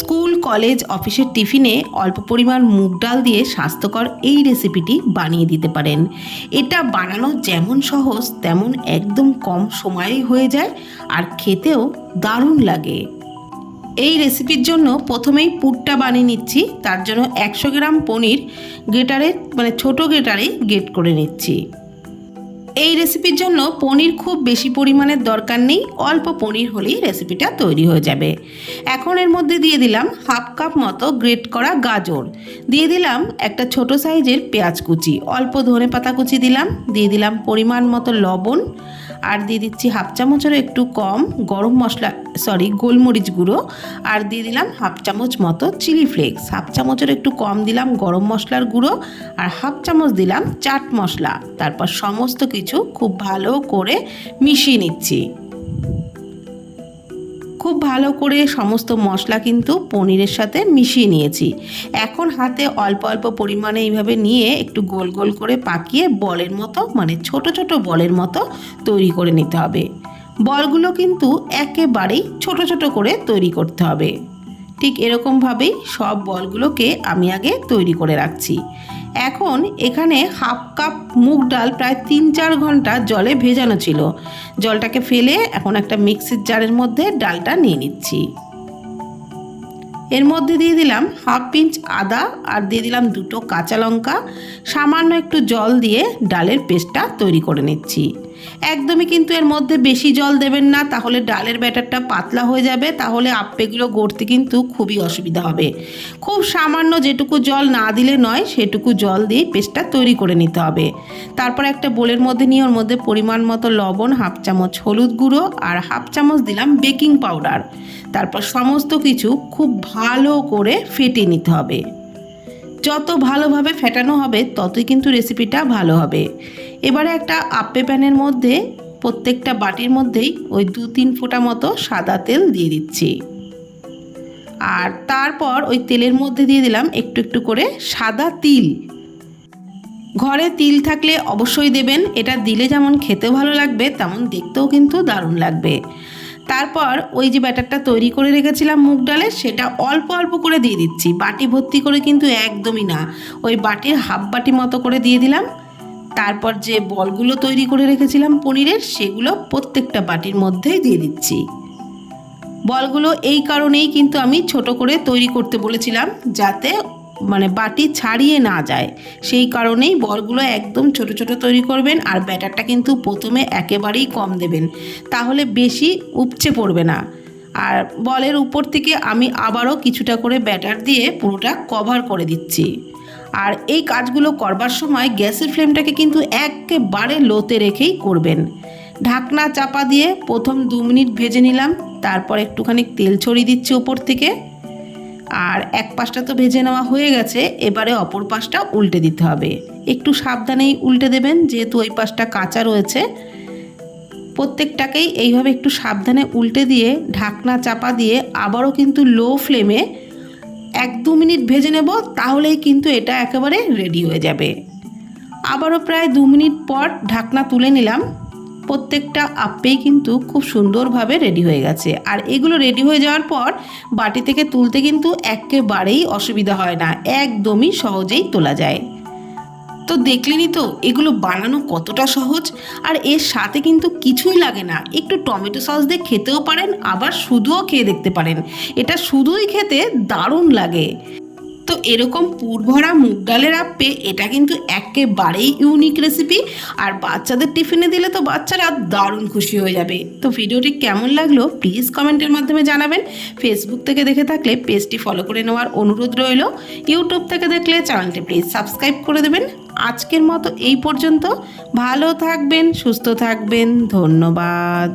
School, college, অফিসের টিফিনে অল্প পরিমাণ মুগ ডাল দিয়ে স্বাস্থ্যকর এই রেসিপিটি বানিয়ে দিতে পারেন। এটা বানানো যেমন সহজ, তেমন একদম কম সময়েই হয়ে যায় আর খেতেও দারুণ লাগে। এই রেসিপির জন্য প্রথমেই পুরটা বানিয়ে নিচ্ছি, তার জন্য একশো গ্রাম পনির গ্রেটারে মানে ছোট গ্রেটারে গ্রেট করে নিচ্ছি। এই রেসিপির জন্য পনির খুব বেশি পরিমাণের দরকার নেই, অল্প পনির হলেই রেসিপিটা তৈরি হয়ে যাবে। এখন এর মধ্যে দিয়ে দিলাম হাফ কাপ মতো গ্রেট করা গাজর। দিয়ে দিলাম একটা ছোট সাইজের পেঁয়াজ কুচি। অল্প ধনে পাতা কুচি দিলাম। দিয়ে দিলাম পরিমাণ মতো লবণ। আর দিয়ে দিচ্ছি হাফ চামচেরও একটু কম গরম মশলা সরি গোলমরিচ গুঁড়ো। আর দিয়ে দিলাম হাফ চামচ মতো চিলি ফ্লেক্স। হাফ চামচের একটু কম দিলাম গরম মশলার গুঁড়ো আর হাফ চামচ দিলাম চাট মশলা। তারপর সমস্ত কিছু খুব ভালো করে মিশিয়ে নিচ্ছি। খুব ভালো করে সমস্ত মশলা কিন্তু পনিরের সাথে মিশিয়ে নিয়েছি। এখন হাতে অল্প অল্প পরিমাণে এইভাবে নিয়ে একটু গোল গোল করে পাকিয়ে বলের মতো মানে ছোট ছোট বলের মতো তৈরি করে নিতে হবে। বলগুলো কিন্তু একেবারেই ছোট ছোট করে তৈরি করতে হবে। ঠিক এরকমভাবেই সব বলগুলোকে আমি আগে তৈরি করে রাখছি। এখন এখানে হাফ কাপ মুগ ডাল প্রায় তিন চার ঘণ্টা জলে ভেজানো ছিল। জলটাকে ফেলে এখন একটা মিক্সির জারের মধ্যে ডালটা নিয়ে নিচ্ছি। এর মধ্যে দিয়ে দিলাম হাফ পিঞ্চ আদা আর দিয়ে দিলাম দুটো কাঁচা লঙ্কা। সামান্য একটু জল দিয়ে ডালের পেস্টটা তৈরি করে নিচ্ছি। একদমই কিন্তু এর মধ্যে বেশি জল দেবেন না, তাহলে ডালের ব্যাটারটা পাতলা হয়ে যাবে, তাহলে আপ্পেগুলো গড়তে কিন্তু খুবই অসুবিধা হবে। খুব সামান্য যেটুকু জল না দিলে নয়, সেটুকু জল দিয়ে পেস্টটা তৈরি করে নিতে হবে। তারপর একটা বোলের মধ্যে নিয়ে ওর মধ্যে পরিমাণ মতো লবণ, হাফ চামচ হলুদ গুঁড়ো আর হাফ চামচ দিলাম বেকিং পাউডার। তারপর সমস্ত কিছু খুব ভালো করে ফেটে নিতে হবে। যত ভালোভাবে ফেটানো হবে, ততই কিন্তু রেসিপিটা ভালো হবে। এবারে একটা আপে প্যানের মধ্যে প্রত্যেকটা বাটির মধ্যেই ওই দু তিন ফোঁটা মতো সাদা তেল দিয়ে দিচ্ছি। আর তারপর ওই তেলের মধ্যে দিয়ে দিলাম একটু একটু করে সাদা তিল। ঘরে তিল থাকলে অবশ্যই দেবেন, এটা দিলে যেমন খেতে ভালো লাগবে, তেমন দেখতেও কিন্তু দারুণ লাগবে। তারপর ওই যে ব্যাটারটা তৈরি করে রেখেছিলাম মুগ ডালের সেটা অল্প অল্প করে দিয়ে দিচ্ছি, বাটি ভর্তি করে কিন্তু একদমই না। ওই বাটির হাফ বাটি মতো করে দিয়ে দিলাম তারপর যে বলগুলো তৈরি করে রেখেছিলাম পনিরের, সেগুলো প্রত্যেকটা বাটির মধ্যেই দিয়ে দিচ্ছি। বলগুলো এই কারণেই কিন্তু আমি ছোট করে তৈরি করতে বলেছিলাম যাতে মানে বাটি ছাড়িয়ে না যায়। সেই কারণেই বলগুলো একদম ছোট ছোট তৈরি করবেন আর ব্যাটারটা কিন্তু প্রথমে একেবারেই কম দেবেন। তাহলে বেশি উপচে পড়বে না। আর বলের উপর থেকে আমি আবারও কিছুটা করে ব্যাটার দিয়ে পুরোটা কভার করে দিচ্ছি। আর এই কাজগুলো করবার সময় গ্যাসের ফ্লেমটাকে কিন্তু একেবারে লোতে রেখেই করবেন। ঢাকনা চাপা দিয়ে প্রথম দু মিনিট ভেজে নিলাম, তারপর একটুখানি তেল ছড়িয়ে দিচ্ছি ওপর থেকে। আর এক পাশটা তো ভেজে নেওয়া হয়ে গেছে, এবারে অপর পাশটা উল্টে দিতে হবে। একটু সাবধানেই উল্টে দেবেন, যেহেতু ওই পাশটা কাঁচা রয়েছে। প্রত্যেকটাকেই এইভাবে একটু সাবধানে উল্টে দিয়ে, ঢাকনা চাপা দিয়ে আবারও কিন্তু লো ফ্লেমে এক দু মিনিট ভেজে নেব, তাহলেই কিন্তু এটা একেবারে রেডি হয়ে যাবে। আবারও প্রায় দু মিনিট পর ঢাকনা তুলে নিলাম। প্রত্যেকটা আপেই কিন্তু খুব সুন্দরভাবে রেডি হয়ে গেছে। আর এগুলো রেডি হয়ে যাওয়ার পর বাটি থেকে তুলতে কিন্তু একেবারেই অসুবিধা হয় না, একদমই সহজেই তোলা যায়। তো দেখলেনই তো, এগুলো বানানো কতটা সহজ। আর এর সাথে কিন্তু কিছুই লাগে না। একটু টমেটো সস দিয়ে খেতেও পারেন, আবার শুধুও খেয়ে দেখতে পারেন। এটা শুধুই খেতে দারুণ লাগে। তো এরকম পুরভরা মুগ ডালের আপ্পে, এটা কিন্তু একেবারেই ইউনিক রেসিপি আর বাচ্চাদের টিফিনে দিলে তো বাচ্চারা দারুণ খুশি হয়ে যাবে। তো ভিডিওটি কেমন লাগল প্লিজ কমেন্টের মাধ্যমে জানাবেন। ফেসবুক থেকে দেখে থাকলে পেজটি ফলো করে নেওয়ার অনুরোধ রইল। ইউটিউব থেকে দেখলে চ্যানেলটি প্লিজ সাবস্ক্রাইব করে দেবেন। আজকের মতো এই পর্যন্ত। ভালো থাকবেন, সুস্থ থাকবেন। ধন্যবাদ।